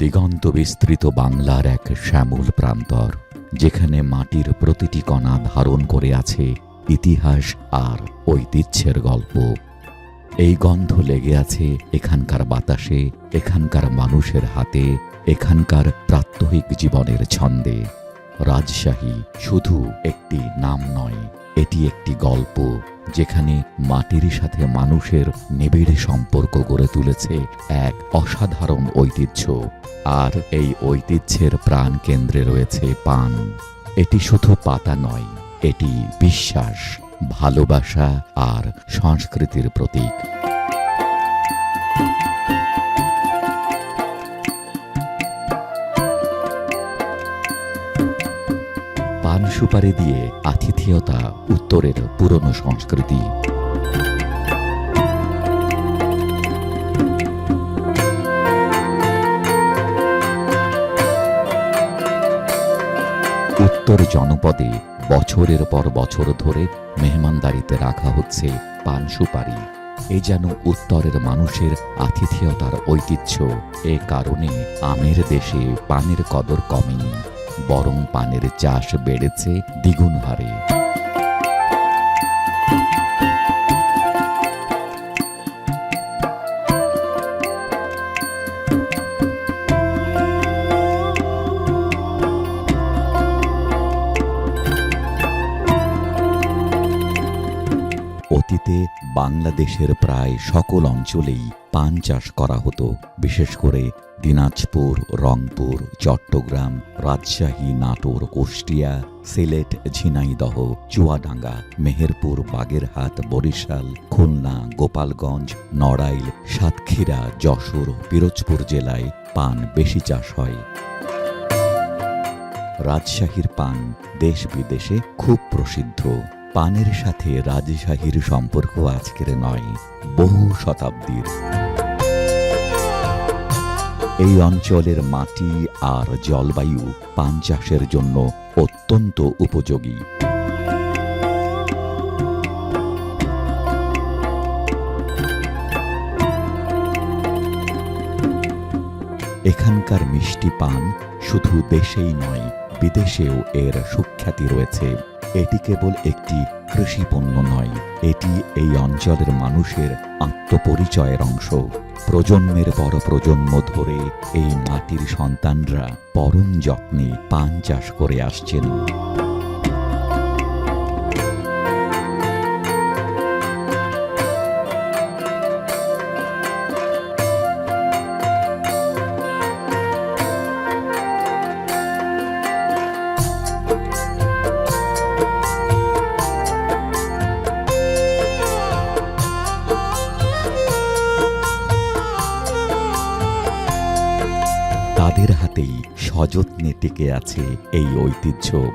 দিগন্ত বিস্তৃত বাংলার এক শ্যামল প্রান্তর, যেখানে মাটির প্রতিটি কণা ধারণ করে আছে ইতিহাস আর ঐতিহ্যের গল্প। এই গন্ধ লেগে আছে এখানকার বাতাসে, এখানকার মানুষের হাতে, এখানকার প্রাত্যহিক জীবনের ছন্দে। রাজশাহী শুধু একটি নাম নয়, এটি একটি গল্প। যেখানে মাটির সাথে মানুষের নিবিড় সম্পর্ক গড়ে তুলেছে এক অসাধারণ ঐতিহ্য। আর এই ঐতিহ্যের প্রাণ কেন্দ্রে রয়েছে পান। এটি শুধু পাতা নয়, এটি বিশ্বাস, ভালোবাসা আর সংস্কৃতির প্রতীক। পান সুপারি দিয়ে আতিথেয়তা উত্তরের পুরনো সংস্কৃতি। উত্তর জনপদে বছরের পর বছর ধরে মেহমানদারিতে রাখা হচ্ছে পান সুপারি। এ যেন উত্তরের মানুষের আতিথেয়তার ঐতিহ্য, এ কারণে আমের দেশে পানের কদর কমেনি। বরং পানের চাষ বেড়েছে দ্বিগুণ হারে। অতীতে বাংলাদেশের প্রায় সকল অঞ্চলেই পান চাষ করা হতো, বিশেষ করে দিনাজপুর, রংপুর, চট্টগ্রাম, রাজশাহী, নাটোর, কুষ্টিয়া, সিলেট, ঝিনাইদহ, চুয়াডাঙ্গা, মেহেরপুর, বাগেরহাট, বরিশাল, খুলনা, গোপালগঞ্জ, নড়াইল, সাতক্ষীরা, যশোর, পিরোজপুর জেলায় পান বেশি চাষ হয়। রাজশাহীর পান দেশ বিদেশে খুব প্রসিদ্ধ। পানের সাথে রাজশাহীর সম্পর্ক আজকের নয়, বহু শতাব্দীর। এই অঞ্চলের মাটি আর জলবায়ু পান চাষের জন্য অত্যন্ত উপযোগী। এখানকার মিষ্টি পান শুধু দেশেই নয়, বিদেশেও এর সুখ্যাতি রয়েছে। এটি কেবল একটি কৃষি পণ্য নয়, এটি এই অঞ্চলের মানুষের আত্মপরিচয়ের অংশ। প্রজন্মের পর প্রজন্ম ধরে এই মাটির সন্তানরা পরম যত্নে পান চাষ করে আসছেন। তাদের হাতেই সযত্নে টিকে আছে এই ঐতিহ্য।